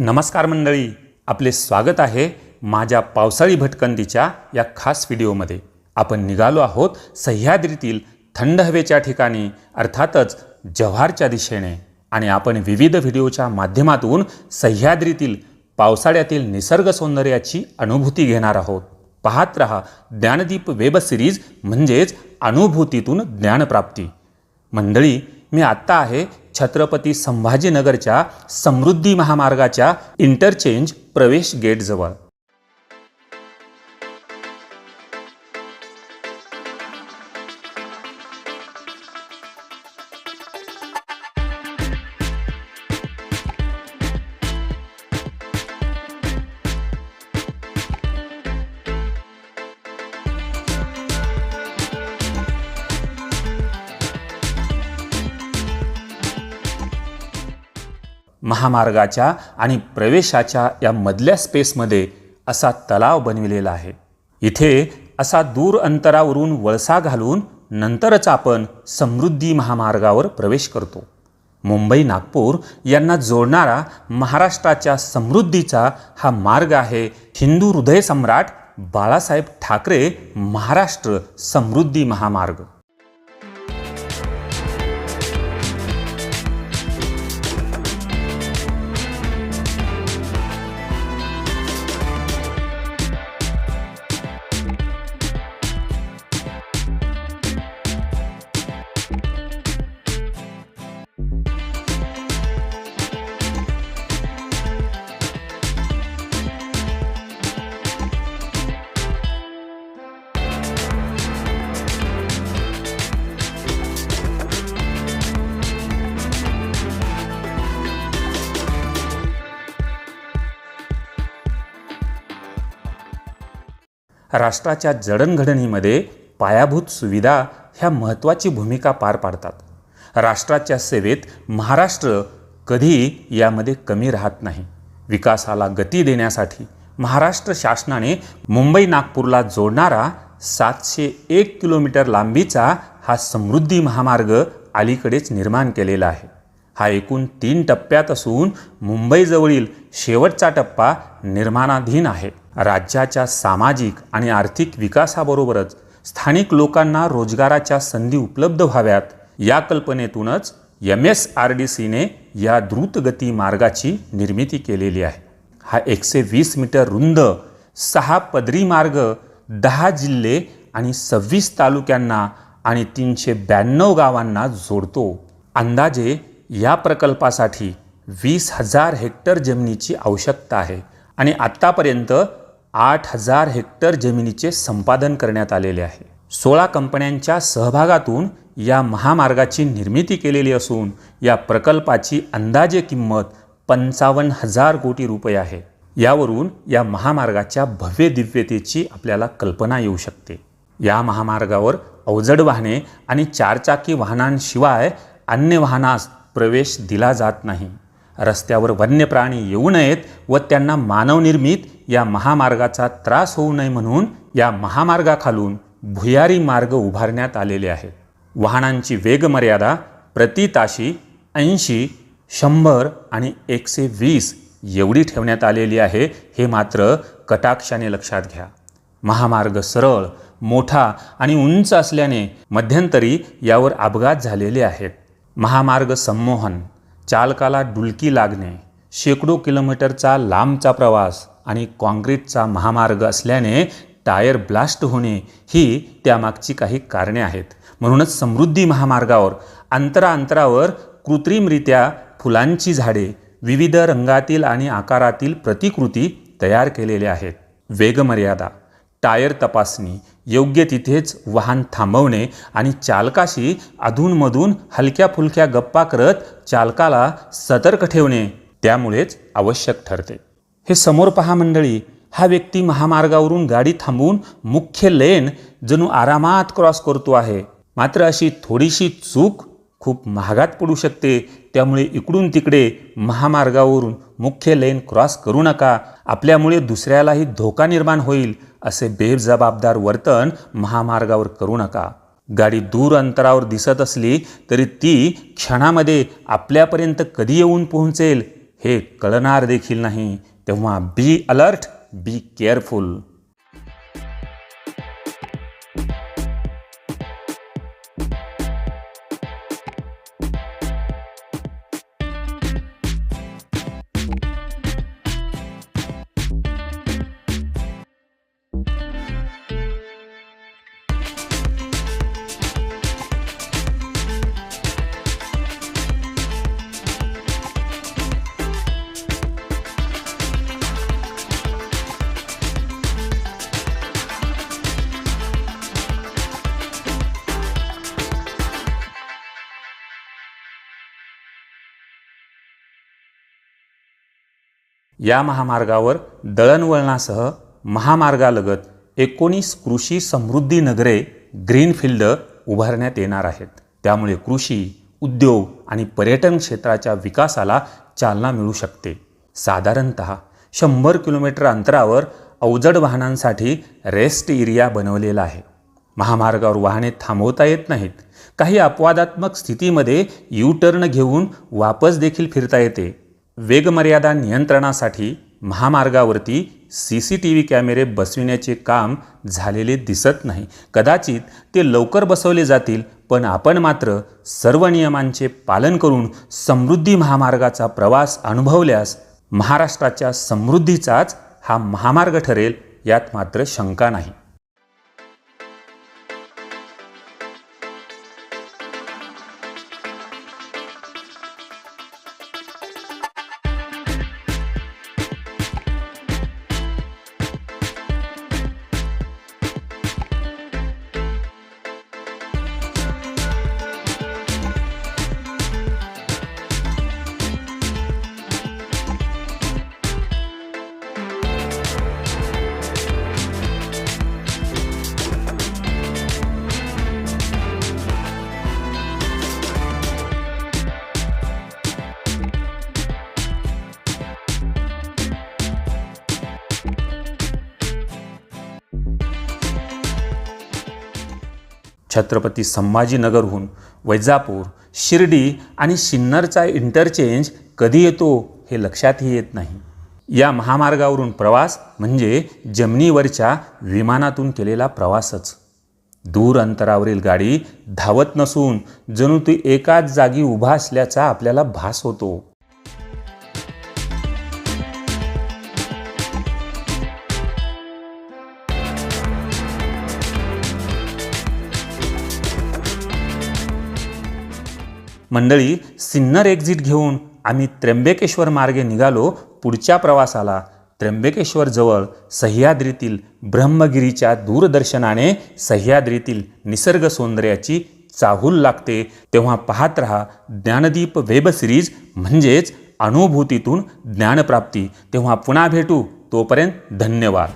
नमस्कार मंडळी आपले स्वागत आहे माझ्या पावसाळी भटकंतीच्या या खास व्हिडिओमध्ये. आपण निघालो आहोत सह्याद्रीतील थंड हवेच्या ठिकाणी अर्थातच जव्हारच्या दिशेने. आणि आपण विविध व्हिडिओच्या माध्यमातून सह्याद्रीतील पावसाळ्यातील निसर्ग सौंदर्याची अनुभूती घेणार आहोत. पाहत रहा ज्ञानदीप वेब सिरीज म्हणजेच अनुभूतीतून ज्ञानप्राप्ती. मंडळी मी आत्ता आहे छत्रपती संभाजीनगरच्या समृद्धी महामार्गाच्या इंटरचेंज प्रवेश गेटजवळ महामार्गाच्या आणि प्रवेशाच्या या मधल्या स्पेसमध्ये असा तलाव बनविलेला आहे. इथे असा दूर अंतरावरून वळसा घालून नंतरच आपण समृद्धी महामार्गावर प्रवेश करतो. मुंबई नागपूर यांना जोडणारा महाराष्ट्राच्या समृद्धीचा हा मार्ग आहे हिंदू हृदय सम्राट बाळासाहेब ठाकरे महाराष्ट्र समृद्धी महामार्ग. राष्ट्राच्या जडणघडणीमध्ये पायाभूत सुविधा ह्या महत्त्वाची भूमिका पार पाडतात. राष्ट्राच्या सेवेत महाराष्ट्र कधी यामध्ये कमी राहत नाही. विकासाला गती देण्यासाठी महाराष्ट्र शासनाने मुंबई नागपूरला जोडणारा सातशे एक किलोमीटर लांबीचा हा समृद्धी महामार्ग अलीकडेच निर्माण केलेला आहे. हा एकूण तीन टप्प्यात असून मुंबईजवळील शेवटचा टप्पा निर्माणाधीन आहे. राज्याच्या सामाजिक आणि आर्थिक विकासाबरोबरच स्थानिक लोकांना रोजगाराच्या संधी उपलब्ध व्हाव्यात या कल्पनेतूनच एम एस आर डी सीने या द्रुतगती मार्गाची निर्मिती केलेली आहे. हा एकशे वीस मीटर रुंद सहा पदरी मार्ग दहा जिल्हे आणि सव्वीस तालुक्यांना आणि तीनशे ब्याण्णव गावांना जोडतो. अंदाजे या प्रकल्पासाठी वीस हजार हेक्टर जमिनीची आवश्यकता आहे आणि आत्तापर्यंत आठ हजार हेक्टर जमिनीचे संपादन करण्यात आलेले आहे. सोळा कंपन्यांच्या सहभागातून या महामार्गाची निर्मिती केलेली असून या प्रकल्पाची अंदाजे किंमत पंचावन्न हजार कोटी रुपये आहे. यावरून या महामार्गाच्या भव्य दिव्यतेची आपल्याला कल्पना येऊ शकते. या महामार्गावर अवजड वाहने आणि चारचाकी वाहनांशिवाय अन्य वाहनास प्रवेश दिला जात नाही. रस्त्यावर वन्य प्राणी येऊ नयेत व त्यांना मानवनिर्मित या महामार्गाचा त्रास होऊ नये म्हणून या महामार्गाखालून भुयारी मार्ग उभारण्यात आलेले आहेत वाहनांची वेगमर्यादा प्रति ताशी ऐंशी शंभर आणि एकशे वीस एवढी ठेवण्यात आलेली आहे हे मात्र कटाक्षाने लक्षात घ्या. महामार्ग सरळ मोठा आणि उंच असल्याने मध्यंतरी यावर अपघात झालेले आहेत. महामार्ग संमोहन चालकाला डुलकी लागणे शेकडो किलोमीटरचा लांबचा प्रवास आणि काँक्रीटचा महामार्ग असल्याने टायर ब्लास्ट होणे ही त्यामागची काही कारणे आहेत. म्हणूनच समृद्धी महामार्गावर अंतराअंतरावर कृत्रिमरित्या फुलांची झाडे विविध रंगातील आणि आकारातील प्रतिकृती तयार केलेल्या आहेत. वेगमर्यादा टायर तपासणी योग्य तिथेच वाहन थांबवणे आणि चालकाशी अधूनमधून हलक्या फुलक्या गप्पा करत चालकाला सतर्क ठेवणे त्यामुळेच आवश्यक ठरते. हे समोर पहा मंडळी हा व्यक्ती महामार्गावरून गाडी थांबवून मुख्य लेन जणू आरामात क्रॉस करतो आहे. मात्र अशी थोडीशी चूक खूप महागात पडू शकते. त्यामुळे इकडून तिकडे महामार्गावरून मुख्य लेन क्रॉस करू नका. आपल्यामुळे दुसऱ्यालाही धोका निर्माण होईल. असे बेजबाबदार वर्तन महामार्गावर करू नका. गाडी दूर अंतरावर दिसत असली तरी ती क्षणामध्ये आपल्यापर्यंत कधी येऊन पोहोचेल हे कळणार देखील नाही. तेव्हा बी अलर्ट बी केअरफुल या महामार्गावर दळणवळणासह महामार्गालगत एकोणीस कृषी समृद्धी नगरे ग्रीनफिल्ड उभारण्यात येणार आहेत. त्यामुळे कृषी उद्योग आणि पर्यटन क्षेत्राच्या विकासाला चालना मिळू शकते. साधारणत शंभर किलोमीटर अंतरावर अवजड वाहनांसाठी रेस्ट एरिया बनवलेला आहे. महामार्गावर वाहने थांबवता येत नाहीत. काही अपवादात्मक स्थितीमध्ये यू टर्न घेऊन वापस देखील फिरता येते. वेगमर्यादा नियंत्रणासाठी महामार्गावरती सी सी टी व्ही कॅमेरे बसविण्याचे काम झालेले दिसत नाही. कदाचित ते लवकर बसवले जातील पण आपण मात्र सर्व नियमांचे पालन करून समृद्धी महामार्गाचा प्रवास अनुभवल्यास महाराष्ट्राच्या समृद्धीचाच हा महामार्ग ठरेल यात मात्र शंका नाही. छत्रपती संभाजीनगरहून वैजापूर शिर्डी आणि सिन्नरचा इंटरचेंज कधी येतो हे लक्षातही येत नाही. या महामार्गावरून प्रवास म्हणजे जमिनीवरच्या विमानातून केलेला प्रवासच. दूर अंतरावरील गाडी धावत नसून जणू ती एकाच जागी उभा असल्याचा आपल्याला भास होतो. मंडळी सिन्नर एक्झिट घेऊन आम्ही त्र्यंबकेश्वर मार्गे निघालो पुढच्या प्रवासाला. त्र्यंबकेश्वरजवळ सह्याद्रीतील ब्रह्मगिरीच्या दूरदर्शनाने सह्याद्रीतील निसर्ग सौंदर्याची चाहूल लागते. तेव्हा पाहत रहा ज्ञानदीप वेब सिरीज म्हणजेच अनुभूतीतून ज्ञानप्राप्ती. तेव्हा पुन्हा भेटू. तोपर्यंत धन्यवाद.